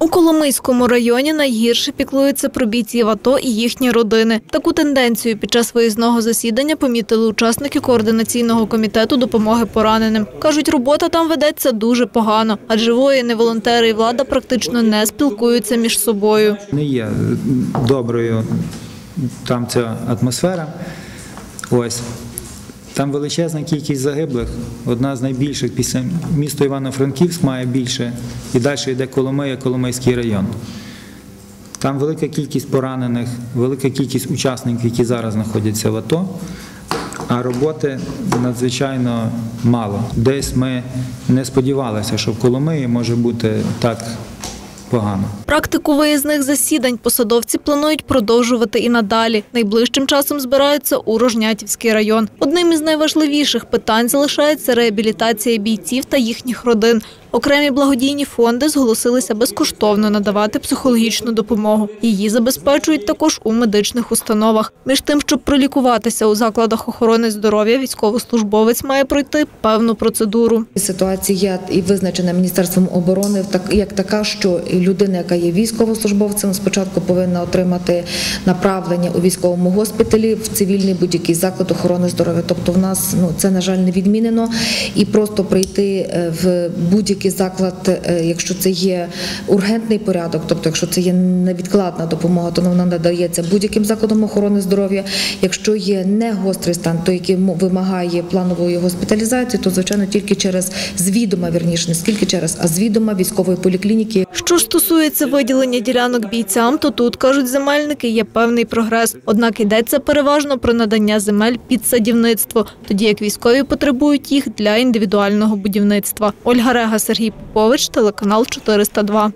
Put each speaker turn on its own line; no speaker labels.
У Коломийському районі найгірше піклуються про бійців АТО і їхні родини. Таку тенденцію під час виїзного засідання помітили учасники координаційного комітету допомоги пораненим. Кажуть, робота там ведеться дуже погано, адже воїни, волонтери і влада практично не спілкуються між собою.
Не є доброю там ця атмосфера. Ось. Там величезна кількість загиблих, одна з найбільших після місто Івано-Франківськ має більше, і далі йде Коломия, Коломийський район. Там велика кількість поранених, велика кількість учасників, які зараз знаходяться в АТО, а роботи надзвичайно мало. Десь ми не сподівалися, що в Коломиї може бути так погано.
Практику виїзних засідань посадовці планують продовжувати і надалі. Найближчим часом збираються у Рожнятівський район. Одним із найважливіших питань залишається реабілітація бійців та їхніх родин. Окремі благодійні фонди зголосилися безкоштовно надавати психологічну допомогу. Її забезпечують також у медичних установах. Між тим, щоб пролікуватися у закладах охорони здоров'я, військовослужбовець має пройти певну процедуру.
Ситуація і визначена Міністерством оборони так- як така, що людина, яка є військовослужбовцем, спочатку повинна отримати направлення у військовому госпіталі в цивільний будь-який заклад охорони здоров'я. Тобто, в нас ну це на жаль не відмінено, і просто прийти е, в будь-який заклад, е, якщо це є ургентний порядок, тобто, якщо це є невідкладна допомога, то вона надається будь-яким закладом охорони здоров'я. Якщо є не гострий стан, то який вимагає планової госпіталізації, то звичайно тільки через звідома, вірніше, не скільки через, а звідома військової поліклініки,
Що стосується виділення ділянок бійцям, то тут кажуть земельники, є певний прогрес. Однак йдеться переважно про надання земель під садівництво, тоді як військові потребують їх для індивідуального будівництва. Ольга Рега, Сергій Попович, телеканал 402.